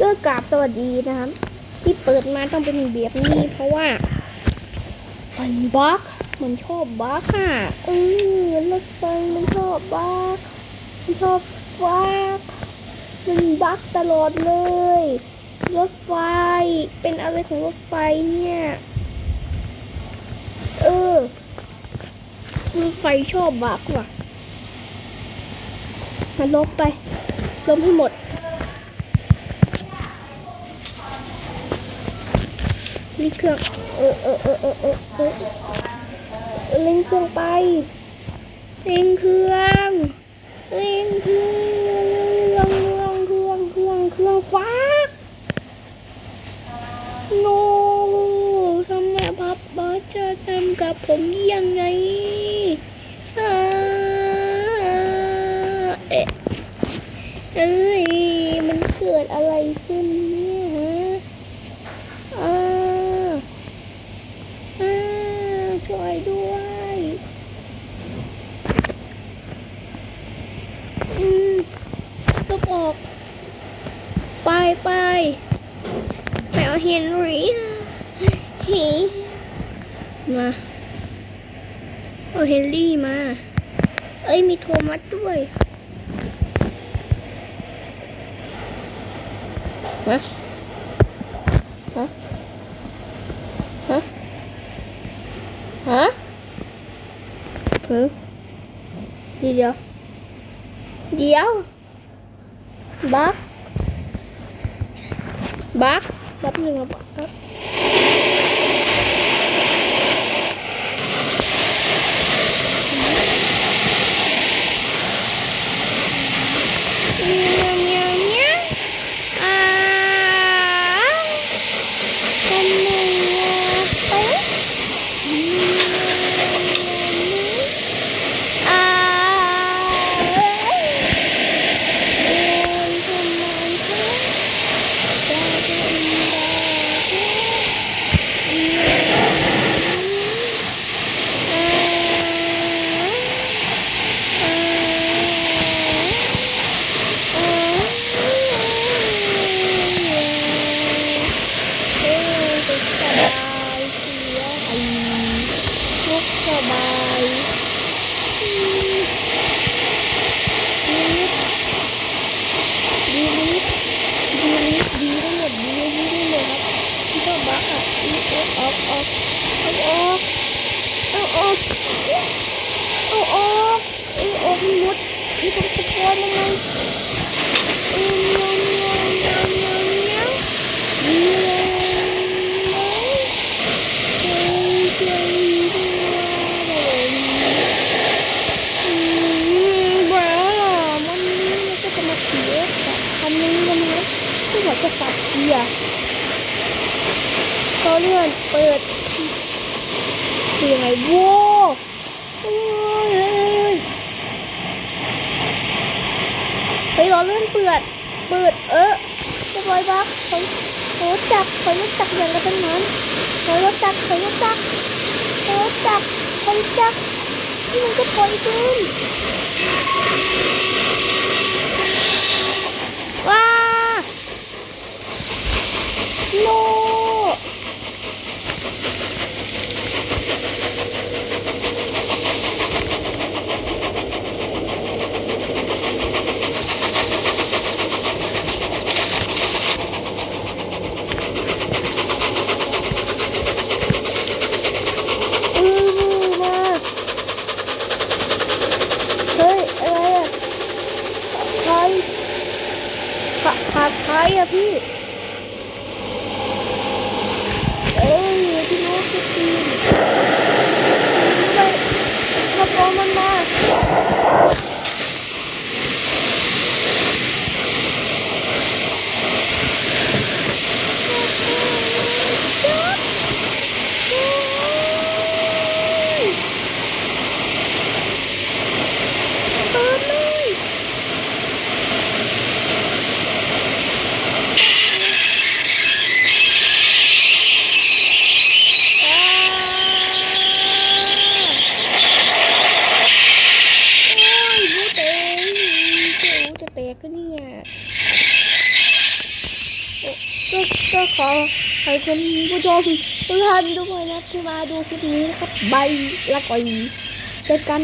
ก็กราบสวัสดีนะครับ ที่เปิดมาต้องเป็นแบบนี้เพราะว่ามันบั๊กมันชอบบั๊กอะเออรถไฟมันชอบบั๊กมันชอบบั๊กมันบั๊กตลอดเลยรถไฟเป็นอะไรของรถไฟเนี่ยเออรถไฟชอบบั๊กว่ะมาลบไปลบให้หมด นี่เครื่อง เออเออเออเออเออเออเร่งเครื่องไปเร่งเครื่องเร่งเครื่องเครื่องเครื่องเครื่องเครื่องฟ้าโนทำไมพับบอสจะทำกับผมยังไงเอ๊ะเอ้ยมันเกิดอะไรขึ้นเนี่ยฮะ อ่าอ่าช่วยด้วยอืมลบออก ไปไปไป เอาเฮนรี่เฮ้มาเอาเฮนรี่มา เอ้ยมีโทมัสด้วยฮะฮะฮะฮะเออเดี๋ยวเดี๋ยวบักบัก แป๊บหนึ่งอะบักครับเมียวเมียวเมียวอ่าทำไมอะไป อ่าเอ้ยทำไมคะจะเป็นแบบนี้เอ้ยจะสบายเสียทุกสบายดีลิฟดีลิฟดีทั้งหมดดีดีทั้งหมดครับที่ก็บักอะอีออกออกออกเอาออกเอาออกเอาออกเอาออกหมดที่ต้องตะโกนมันเลยเอ้ยเงี้ยเงี้ยเงี้ยเงี้ยเงี้ยดีเลยเฮ้ยเฮ้ยด้วย อืมเบื่อวันนี้เราก็จะมาเสียกับคั นนี้กันนะที่อยากจะสับเกียร์ก็เลื่อนเปิดคือยังไงว้เฮ้ยเฮ้ยเฮ้ยรอเลื่อนเปิด เปิด เออจะบอยบักเขาเขาจับเขาจับอย่างกระทันหันเขาจับเขาจับเขาจับเขาจับนี่มันก็ถอยขึ้น ว้าโนอือมาเฮ้ย อะไรอะใคร ขาขาดใครอะพี่ เอ้ยพี่โน้ตพี่ตีนไปขับรถมันมาเปิดเลย ก็ขอให้คุณผู้ชมทุกท่านด้วยนนะที่มาดูคลิปนี้นะครับบายละก่อยเจอกัน